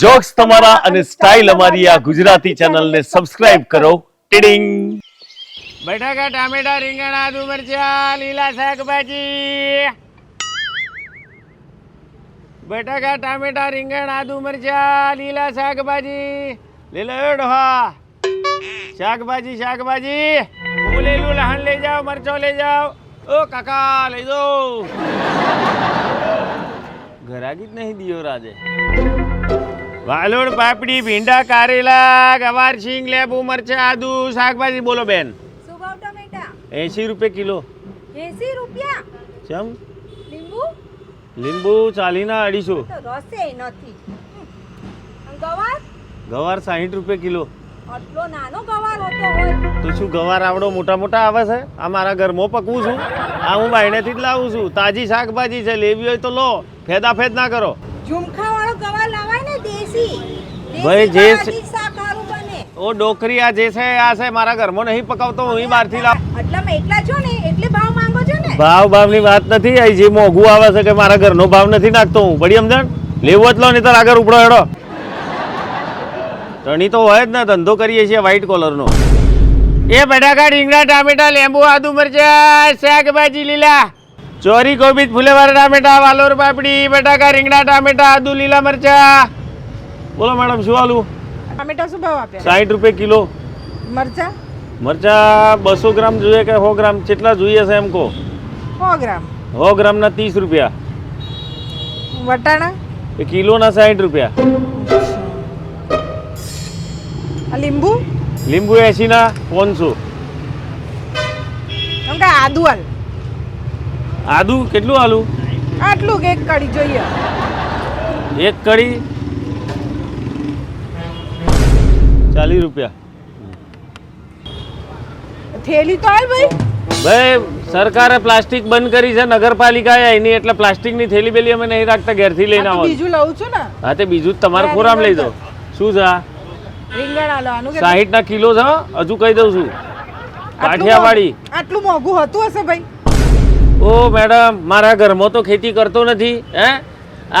Jokes તમારા અને style અમારી આ ગુજરાતી ચેનલને સબસ્ક્રાઇબ કરો. ટીડિંગ. બટાકા, ટામેટા, રીંગણ, આદુ મરચા, લીલા શાકભાજી. બટાકા, ટામેટા, રીંગણ, આદુ મરચા, લીલા શાકભાજી. લીલો ડોહા. શાકભાજી શાકભાજી. હું લીલું લહણ લઈ જાઓ, મરચો લઈ જાઓ. ઓ કાકા, લઈ દો ઘરાગી જ નહીં દિયો રાજે વાલોડ પાપડી ભીંડા કારેલા ગવાર સિંગ લેબુ મરચા આદુ શાકભાજી. બોલો બેન. શું ભાવ ટમેટા? એસી રૂપિયા કિલો. એસી રૂપિયા? ચમ? લીંબુ? લીંબુ ચાલીના અઢીસો. રસે નથી. ગવાર? ગવાર સાહીઠ રૂપિયા કિલો. આટલો નાનો ગવાર હોતો હોય. તો શું ગવાર આવડો મોટા મોટા આવે છે? આ મારા ઘરમાં પકવું છું. આ હું બાયણેથી જ લાવું છું. તાજી શાકભાજી છે લેવી હોય તો લો. ફેદા ફેદ ના કરો. ઝુમખા વાળો ગવાર લાવાય ને દેશી ભાઈ, જે ઓ ડોકરી આ જે છે આ છે મારા ઘરમાં નહીં પકાવતો હું બહારથી લાવ આટલામાં એટલા છો ને એટલે ભાવ માંગો છો ને? ભાવ ભાવની વાત નથી આ જે મોંઘું આવે છે કે મારા ઘરનો ભાવ નથી નાખતો હું. બડી સમજણ? લેવો જ લો નહીં તો આગળ ઉપડો હેડો. તણી તો હોય જ ને ધંધો કરીએ છીએ વ્હાઈટ કોલરનો એ બટાકા રીંગણા ટામેટા લીંબુ આદુ મરચા શાકભાજી લીલા. ચોરી કોબીજ ફૂલેવાર ટામેટા વાલોર પાપડી બટાકા રીંગણા ટામેટા આદુ લીલા મરચા. બોલો મેડમ શું આલું ટમેટા શું ભાવ આપ્યા? સાઠ રૂપિયા કિલો. મરચા? મરચા બસો ગ્રામ જોઈએ કે સો ગ્રામ? કેટલા જોઈએ છે એમ કહો. સો ગ્રામ. સો ગ્રામના ત્રીસ રૂપિયા. વટાણા? એ કિલોના સાઠ રૂપિયા. લીંબુ? લીંબુ એસીના પાંચસો. આદુ હાલ. આદુ કેટલું આલુ આટલું એક કડી જોઈએ. એક કડી ચાલીસ રૂપિયા. થેલી તો હાલ ભાઈ. ભાઈ સરકારે પ્લાસ્ટિક બંધ કરી છે નગરપાલિકાએ એની એટલે પ્લાસ્ટિકની થેલી બેલી અમે નહીં રાખતા ઘેરથી લઈને આવો. બીજું લઉં છું ને. હા તે બીજું તમારે ખોરામ લઈ દો. શું છે રીંગણ આલો આનું સાહીઠ ના કિલો છે હજુ કહી દઉં છું. કાઠિયાવાડી. આટલું મોંઘું હતું હશે ભાઈ. ઓ મેડમ મારા ઘરમાં તો ખેતી કરતો નથી હે?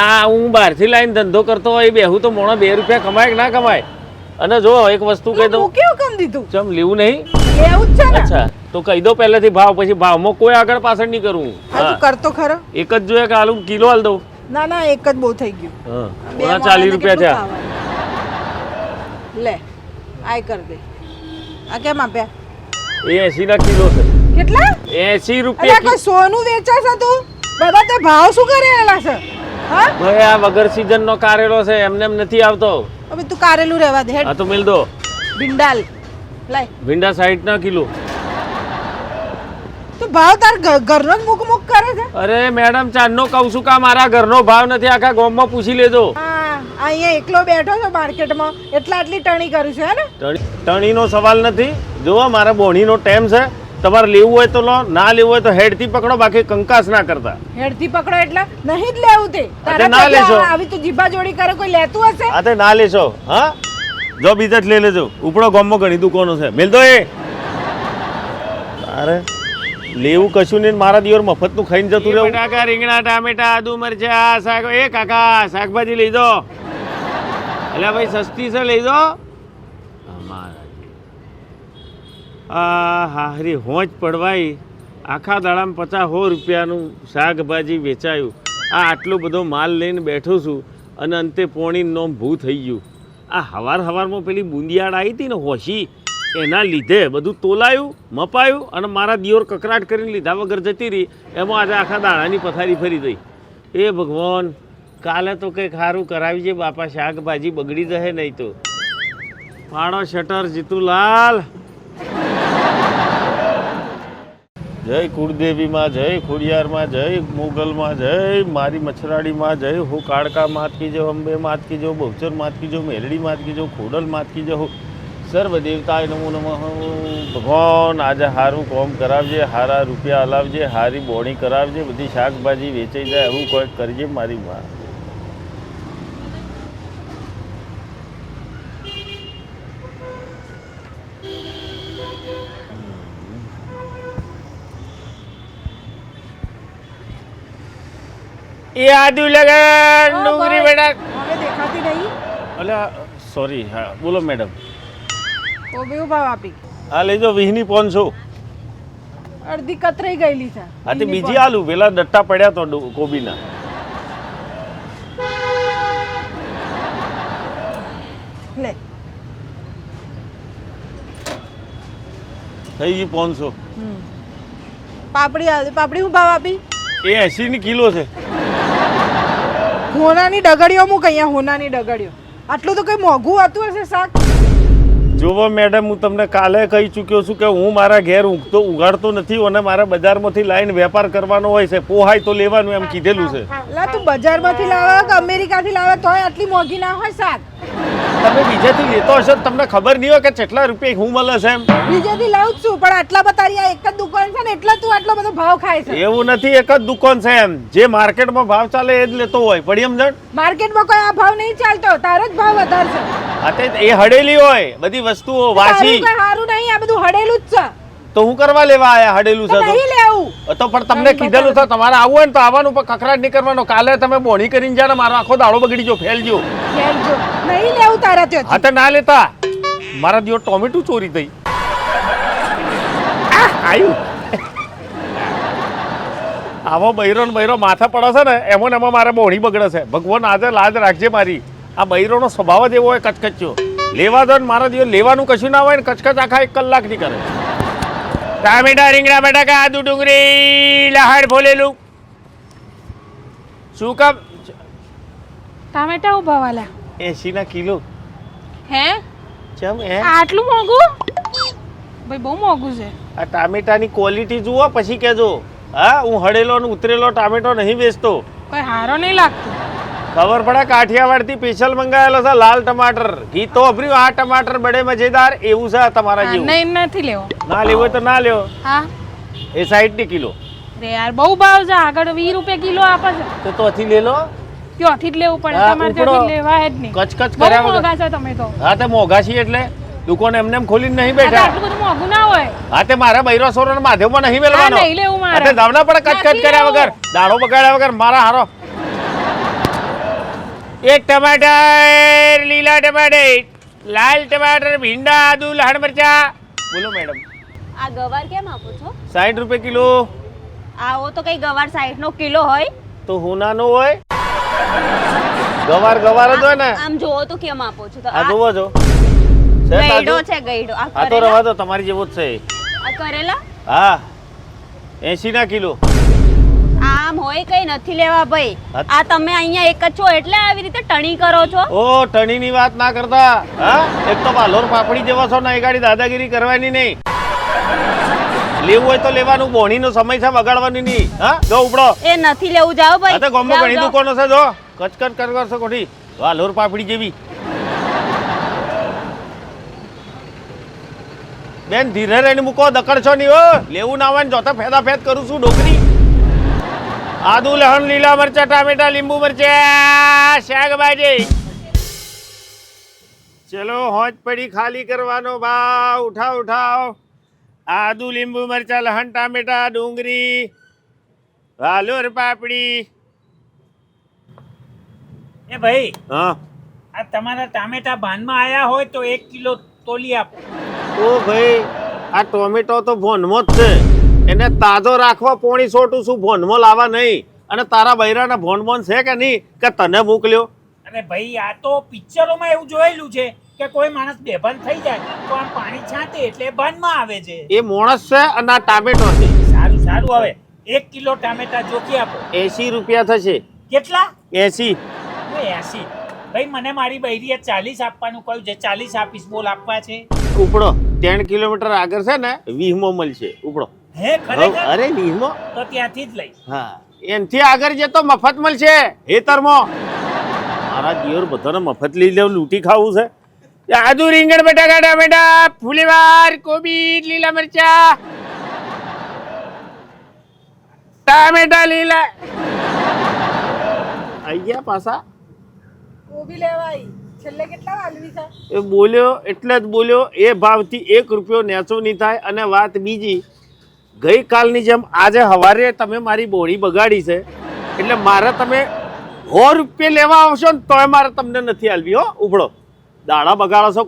આ હું બહારથી લાવીને ધંધો કરતો હોય બેહું તો મોણો બે રૂપિયા કમાય કે ના કમાય? અને જો એક વસ્તુ કહી દઉં. કેવું કામ દીધું? ચમ લેવું નહીં? એવું જ છે ને? અચ્છા તો કહી દો પહેલેથી ભાવ પછી ભાવમાં કોઈ આગળ પાછળ નહીં કરું હા. કરતો ખરો. એક જ જોઈએ કે આલુ કિલો આલ દઉં. ના ના એક જ બહુ થઈ ગયું. હા. ચાલીસ રૂપિયા થયા. લે આય કર દે. આ કેમ આપ્યા? એ એસી ના કિલો છે. કેટલા? એસી રૂપિયા કોઈ સોનું વેચાશે તું? બધા તે ભાવ શું કરેલા છે? હા? ભાઈ આ વગર સીઝન નો કારેલો છે એમને એમ નથી આવતો. હવે તું કારેલું રહેવા દે હેડ. આ તો મિલ દો. ભીંડાલ. લાય. ભીંડા સાઈઠ ના કિલો. તો ભાવ તાર ઘરનો જ મુક મુક કરે છે? અરે મેડમ ચાંદનો કહું છું કે મારા ઘરનો ભાવ નથી આખા ગામમાં પૂછી લેજો. હા અહીંયા એકલો બેઠો છો માર્કેટમાં એટલા આટલી ટણી કરી છે હે ને? ટણીનો સવાલ નથી. જુઓ મારા બોણીનો ટાઈમ છે. તમારે લેવું હોય તો લો ના લેવું હોય તો હેડથી પકડો બાકી કંકાસ ના કરતા. હેડથી પકડો એટલે નહીં જ લેવું તે. તારે ના લેશો. આવી તો જીભા જોડી કરે કોઈ લેતું હશે? આ તે ના લેશો હા? જો બીજા જ લઈ લેજો. ઉપડો ગોમો ઘણી દુકાનો છે. મેલ દો એ. અરે લેવું કશું નહીં મારા દિવર મફતનું ખાઈને જતું રહેવું. ટાકા રીંગણા ટામેટા આદુ મરચા શાક. એ કાકા શાકભાજી લઈ દો. એટલે ભાઈ સસ્તી છે લઈ દો. હારી હોંચ પડવાઈ આખા દાડામાં પચાસ સો રૂપિયાનું શાકભાજી વેચાયું. આ આટલો બધો માલ લઈને બેઠો છું અને અંતે પોણી નોમ ભૂ થઈ ગયું. આ હવાર હવારમાં પેલી બુંદિયાળ આવી હતી ને હોશી, એના લીધે બધું તોલાયું, મપાયું અને મારા દિયોર કકરાટ કરીને લીધા વગર જતી રહી. એમાં આજે આખા દાણાની પથારી ફરી ગઈ. એ ભગવાન, કાલે તો કંઈક સારું કરાવી છે બાપા શાકભાજી બગડી જશે નહીં તો. પાડો શટર જીતુલાલ. જય કુળદેવીમાં, જય ખોડિયારમાં, જય મોગલમાં, જય મારી મચ્છરાડીમાં, જય હું કાળકા માત કી જો અંબે માત કી જો બહુચર માત કી જો મેલડી માત કી જો ખોડલ માત કી જો સર્વ દેવતાય નમો નમઃ. ભગવાન, આજે હારું કોમ કરાવજે, હારા રૂપિયા હલાવજે સારી બોણી કરાવજે, બધી શાકભાજી વેચાઈ જાય, એવું કંઈક કરજે મારી માં. એ આદુ લગન ડુંગળી બેટા હવે દેખાતી નહીં. અલ્યા સોરી હા બોલો મેડમ કોબી હું ભાવ આપી. આ લેજો વીસની પાંચસો અડધી કતરાઈ ગયેલી છે. આ તે બીજી આલુ પેલા ડટ્ટા પડ્યા તો ડો- કોબીના. લે. થઈ ગઈ હમ. પાપડી આવે પાપડી હું ભાવ આપી? એ એંસીની કિલો છે. હોનાની ડગડીઓ મૂક અહીંયા હોનાની ડગડીઓ. આટલું તો કઈ મોંઘું હતું હશે શાક? જોવો મેડમ હું તમને કાલે કહી ચૂક્યો છું કે હું મારા ઘેર ઊંઘતો ઉગાડતો નથી અને મારે બજારમાંથી લાવીને વેપાર કરવાનો હોય છે. પોહાય તો લેવાનું એમ કીધેલું છે. લા તું બજારમાંથી લાવે કે અમેરિકાથી લાવે તોય આટલી મોંઘી ના હોય શાક? તમે બીજેથી લેતો હશો તમને ખબર નહીં હોય કે કેટલા રૂપિયા હું મળે છે એમ. બીજેથી લાવું જ છું પણ આટલા બધા તારી આ એક જ દુકાન છે ને એટલે તું આટલો બધો ભાવ ખાય છે. એવું નથી એક જ દુકાન છે એમ. જે માર્કેટમાં ભાવ ચાલે એ જ લેતો હોય. પડી સમજણ માર્કેટમાં કોઈ આ ભાવ નહીં ચાલતો તારો જ ભાવ વધારે છે. આ એ હડેલી હોય બધી વસ્તુઓ વાસી કોઈ સારું નહીં આ બધું હડેલું જ છે. તો હું કરવા લેવા આયા હડેલું તો છે નહીં લેવું તો તો પણ તમને કીધેલું છે તમારે આવવું હોય ને તો આવવાનું પણ કકરાટ નહીં કરવાનો. કાલે તમે બોણી કરીને જાય ને મારો આખો દાડો બગડી જો ફેલજો. લેજો નહીં લેવું તારા ત્યાંથી. હા તો ના લેતા. મારા દિયો ટોમેટું ચોરી થઈ. આયુ. આવો બૈરો ને બૈરો માથા પડે છે ને એમો ને એમાં મારે બોણી બગડે છે. ભગવાન આજે લાજ રાખજે મારી. આ બૈરોનો સ્વભાવ જ એવો હોય કચકચ્યો. લેવા દો ને મારા દિવસ લેવાનું કશું ના હોય ને કચકચ આખા એક કલાકની કરે. ટામેટા રીંગણા બટાકા આદુ ડુંગળી લહાડ ફોલેલું શું કામ? ટામેટા ઊભા વાલા. એસી ના કિલો. હે? ચમ એ આટલું મોંઘું? ભાઈ બહુ મોંઘું છે. આ ટામેટાની ક્વોલિટી જુઓ પછી કેજો હા હું હળેલો ને ઉતરેલો ટામેટો નહીં વેચતો. કોઈ હારો નહીં લાગતું. ખબર પડે કાઠિયાવાડથી સ્પેશિયલ મંગાવેલો છે લાલ ટમાટર. ઘી તો અભર્યું આ ટમાટર બડે મજેદાર એવું છે તમારા જેવું? નહીં નથી લેવો. ના લેવો તો ના લેવો હા? એ સાઈઠની કિલો. રે યાર બહુ ભાવ છે આગળ વીસ રૂપિયા કિલો આપે છે. તો તોથી લે લો. ત્યાંથી જ લેવું પડે તમારે. ત્યાંથી લેવાય જ નહીં. કચકચ કચ કર્યા મોંઘા છે તમે તો. હા તે મોંઘા છીએ એટલે દુકાન એમને એમ ખોલીને નહીં બેઠા. આટલું બધું મોંઘું ના હોય. હા તે મારા બૈરો સોરો માધેવમાં નહીં મેલવાનો નહીં લેવું મારે. દાવના પણ કચકચ કચ કર્યા વગર દાડો બગાડ્યા વગર મારા હારો. એક ટમાટર લીલા ટમાટર લાલ ટમાટર ભીંડા આદુ લહણ મરચા. બોલો મેડમ આ ગવાર કેમ આપો છો? સાઠ રૂપિયા કિલો. આવો તો કઈ ગવાર સાઈઠ નો કિલો હોય. તો હુનાનો હોય. ગવાર ગવાર જ હોય ને. આમ જોવો તો કેમ આપો છો? તો આ જોવો જો. ગઈડો? છે ગઈડો આ તો રવા તો તમારી જેવો જ છે આ કરેલા? હા. એસી ના કિલો. આમ હોય કઈ નથી લેવા ભાઈ. આ તમે અહીંયા એક જ છો એટલે આવી રીતે ટણી કરો છો? ઓ ટણીની વાત ના કરતા. હા? એક તો વાલોર પાપડી જેવો છો ને એ ગાડી દાદાગીરી કરવાની નહીં. લેવું હોય તો લેવાનું બોણીનો સમય છે વગાડવાની નહીં. હા? જો ઉપડો. એ નથી લેવું જાવ ભાઈ. તો ગામમાં ઘણી. દુકાનો છે જો. કચકચ કર કરશો કોઠી. વાલોર પાપડી જેવી. બેન ધીરે રહીને મૂકો દકડશો નહીં હો. લેવું ના આવે ને જોતા ફેદા ફેદ કરું છું ડોકરી. આદુ લહણ લીલા મરચા ટામેટા લીંબુ મરચા. શાકભાજી. ચલો હોજ પડી ખાલી કરવાનો ભાવ. ઉઠાવ ઉઠાવ. આદુ લીંબુ મરચા લહણ ટામેટા ડુંગળી વાલોર પાપડી. એ ભાઈ હા. આ તમારા ટામેટા ભાનમાં આયા હોય તો એક કિલો તોલી આપો. ઓ ભાઈ આ ટોમેટો તો ભોનમાં જ છે. એને તાજો રાખવા પોણી સોટું શું ભોનમાં લાવવા નહીં? અને તારા બૈરાના ભોનભોન છે કે નહીં? કે તને મોકલ્યો? અને ભાઈ આ તો પિક્ચરોમાં એવું જોયેલું છે કે કોઈ માણસ બેભાન થઈ જાય તો આમ પાણી છાંટે એટલે ભાનમાં આવે છે. એ મોણસ છે અને આ ટામેટો છે. સારું સારું હવે એક કિલો ટામેટા જોકી આપો. એસી રૂપિયા થશે. કેટલા? એસી એસી ભાઈ મને મારી બૈરીએ ચાલીસ આપવાનું કહ્યું. છે ચાલીસ આપીશ બોલ આપવા છે. ઉપડો. ત્રણ કિલોમીટર આગળ છે ને વીહમો મળશે ઉપડો. હે ખરેખર? અરે વીહમો તો ત્યાંથી જ લઈ હા. એનથી આગળ જતો મફત મળશે હેતરમાં મારા દિયોર બધાને મફત લઈ લેવું લૂંટી ખાવું છે. આદુ રીંગણ બટાકા ટામેટા ફુલેવાર કોબી લીલા મરચા. ટામેટા લીલા. આઈ ગયા પાછા. કોબી લેવાઈ. છેલ્લે કેટલા વાલવી છે? એ બોલ્યો એટલે જ બોલ્યો એ ભાવથી એક રૂપિયો નેચો નહીં થાય અને વાત બીજી. ગઈકાલની જેમ આજે સવારે તમે મારી બોડી બગાડી છે. એટલે મારે તમે સો રૂપિયા લેવા આવશો ને તોય મારે તમને નથી આલવી હો. ઉભળો દાડા બગાડો છો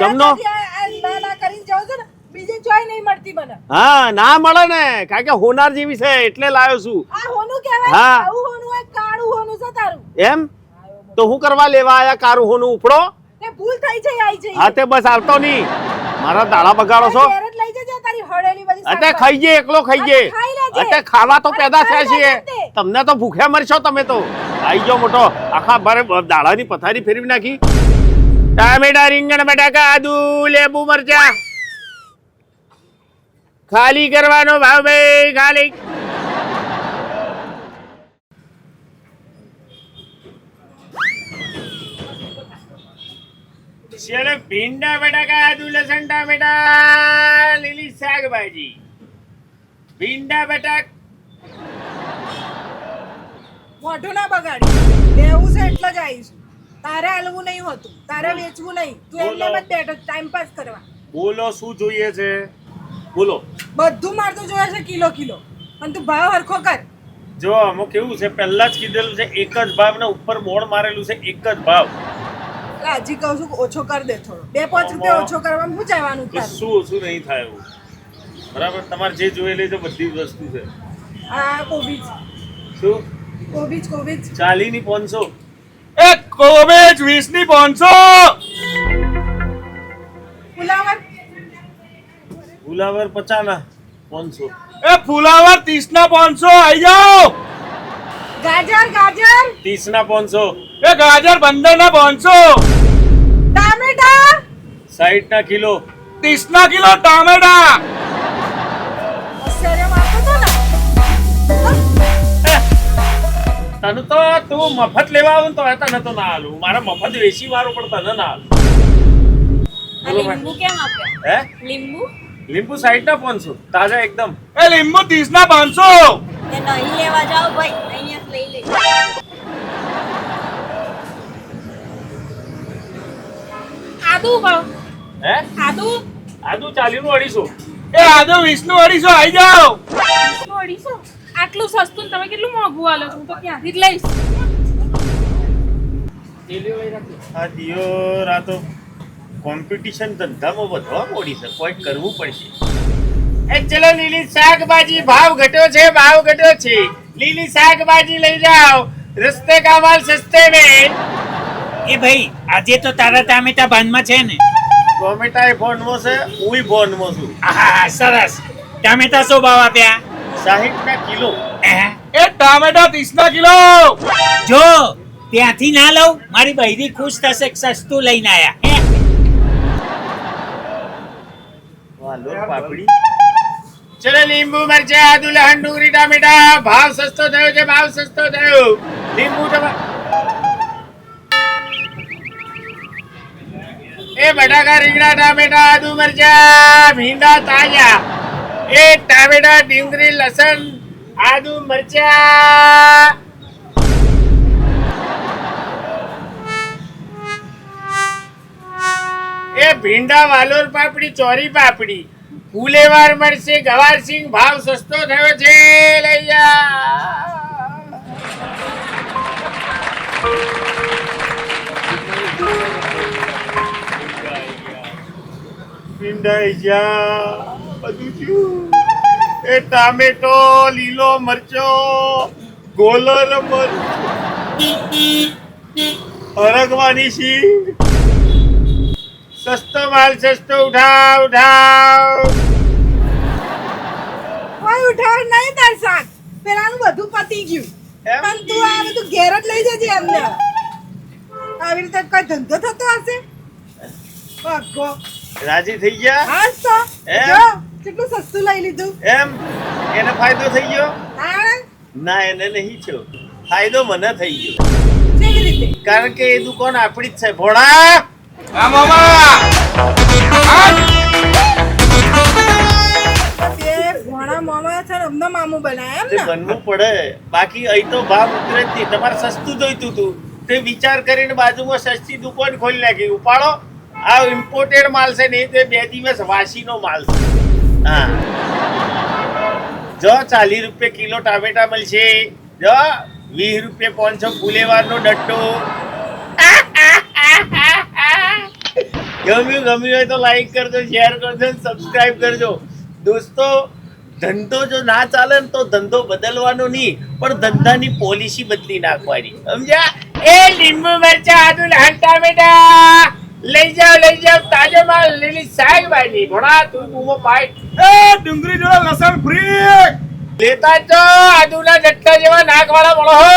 ચમનો? આ ના ના કરીને જાઉં છું ને બીજી ચોય નહીં મળતી મને. હા ના મળે ને. કારણ કે હોનાર જેવી છે એટલે લાવ્યો છું. હા. એમ? તો હું કરવા લેવા આયા કારું હોનું? ઉપડો ભૂલ થઈ છે જઈ. હા તે બસ આવતો નહીં. મારા દાડા બગાડો છો ઘેર જ લઈ જજે તારી બધી ખાઈ એકલો ખાઈ જે અતે ખાઈ લેજે. અતે ખાવા તો પેદા થયા છીએ. તમને તો ભૂખ્યા મરશો તમે તો. આઈ ગયો મોટો. આખા બારે દાળાની પથારી ફેરવી નાખી. ટામેટા રીંગણ બટાકા આદુ લેબુ મરચા. ખાલી કરવાનો ભાવ ભાઈ ખાલી. ચલો ભીંડા બટાકા આદુ લસણ ટામેટા લીલી શાકભાજી. ભીંડા બટાક મોઢું ના બગાડી. લેવું છે એટલે જ આવીશ. તારે હલવું નહીં હોતું. તારે વેચવું નહીં. તું એમને. જ બેઠો ટાઈમ પાસ કરવા. બોલો શું જોઈએ છે? બોલો. બધું મારતું જોઈએ છે કિલો કિલો. પણ તું ભાવ હરખો કર. જો આમાં કેવું છે પહેલા જ કીધેલું છે એક જ ભાવ ને ઉપર બોર્ડ મારેલું છે એક જ ભાવ. હજી કહું છું ઓછો કરી દે થોડો. બે પાંચ રૂપિયા ઓછો કરવામાં શું જવાનું તો શું ઓછું નહીં થાય એવું? બરાબર? તમારે જે જોઈ લેજો બધી વસ્તુ છે. આ કોબીજ. શું? કોબીજ કોબીજ. ચાલી ની પાંચસો. એ કોબીજ વીસની પાંચસો. ફુલાવર. ગુલાબર પચાના પાંચસો. એ ફુલાવર ત્રીસ ના પાંચસો આઈ જાઓ. ગાજર ગાજર. ત્રીસ ના પાંચસો. એ ગાજર પંદર ના પાંચસો. ટામેટા? સાઈઠ ના કિલો ત્રીસ ના કિલો ટામેટા તને તો તું મફત લેવા આવું તો તને તો ના આલું. મારા મફત વેચી વાળું પણ તને ના આલું. લીંબુ કેમ આપ્યા હે? લીંબુ? લીંબુ સાઈઠ ના પાંચસો. તાજા એકદમ. એ લીંબુ ત્રીસ ના પાંચસો નહીં લેવા જાઓ ભાઈ. અહીંયા લઈ લે. આદુ ભાવ હે? આદુ? આદુ ચાલી નું અઢીસો. એ આદો વીસનું અઢીસો આઈ જાઓ. વીસનું આટલું સસ્તું તમે કેટલું મોંઘું આલો હું તો ત્યાંથી જ લઈશ. આ દિયોર આ કોમ્પિટિશન ધંધામાં વધવા મોડી છે. કોઈ કરવું પડશે. એ ચલો લીલી શાકભાજી ભાવ ઘટ્યો છે ભાવ ઘટ્યો છે. લીલી શાકભાજી લઈ જાઓ. રસ્તે કા માલ સસ્તે में એ ભાઈ આજે તો તારા ટામેટા બાંધમાં છે ને. ટોમેટા એ ફોનમાં છે હું ફોનમાં છું. આહા સરસ. ટામેટા શું ભાવ આપ્યા? સાહીઠ ના કિલો એ ટામેટા ત્રીસ ના કિલો! જો ત્યાંથી ના લઉં મારી બૈરી ખુશ થશે કે સસ્તું લઈને આયા? વાલો પાપડી. ચલો લીંબુ મરચા આદુ લહણ ડુંગળી ટામેટા. ભાવ સસ્તો થયો છે ભાવ સસ્તો થયો. લીંબુ ટમા એ બટાકા રીંગણા, ટામેટા આદુ મરચા ભીંડા, તાજા. એ ટામેટા ડીંગરી લસણ આદુ મરચા એ ભીંડા, વાલોર પાપડી, ચોરી પાપડી. ફૂલેવાર મળશે ગવારસિંહ ભાવ સસ્તો થયો છે, લઈ જા. ભીંડાઈ જા બધું થયું. એ ટામેટો લીલો મરચો ગોલર અરગવાની સિંગ સસ્તો માલ સસ્તો ઉઠાવ ઉઠાવ. કોઈ ઉઠાવ નહીં તાર શાક પેલાનું બધું પતી ગયું? પણ તું આ બધું ઘેર જ લઈ જજે એમને આવી રીતે કોઈ ધંધો થતો હશે? ભગો. રાજી થઈ ગયા? હા તો. એમ? કેટલું સસ્તું લઈ લીધું. એમ? એને ફાયદો થઈ ગયો? ના એને નહીં થયો. ફાયદો મને થઈ ગયો. કારણ કે એ દુકાન આપણી જ છે. ભોળા! હા મામા! ભોણા મોમાં છે અમને મામું બનાય એમ બનવું પડે. બાકી અહીં તો ભાવ ઉતરે જ નહીં. તમારે સસ્તું જોઈતું હતું. તે વિચાર કરીને બાજુમાં સસ્તી દુકાન ખોલી નાખી. ઉપાડો. આ ઇમ્પોર્ટેડ માલ છે ને તે બે દિવસ વાસીનો માલ છે. હા. જો ચાલીસ રૂપિયા કિલો ટામેટા મળશે, જો વીસ રૂપિયા પાંચસો ફુલેવાનો ડટ્ટો. ગમ્યું ગમ્યું હોય તો લાઈક કરજો શેર કરજો સબસ્ક્રાઇબ કરજો. દોસ્તો, ધંધો જો ના ચાલે ને તો ધંધો બદલવાનો નહીં, પણ ધંધાની પોલિસી બદલી નાખવાની. સમજ્યા? એ લીંબુ મરચા આદુ લાલ ટામેટા. લઈ જાવ લઈ જાવ તાજો માલ લીલી સાઈ વાલી ભણા તું બૂમો પાઈ એ ડુંગરી જોડે લસણ ફ્રી. લેતા જો આદુલા જટ્ટા જેવા નાક વાળા મળો હો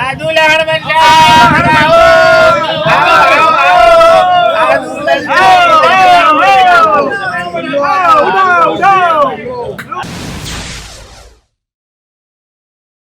આદુલા હણ બંજા આદુલા ઉડા ઉડા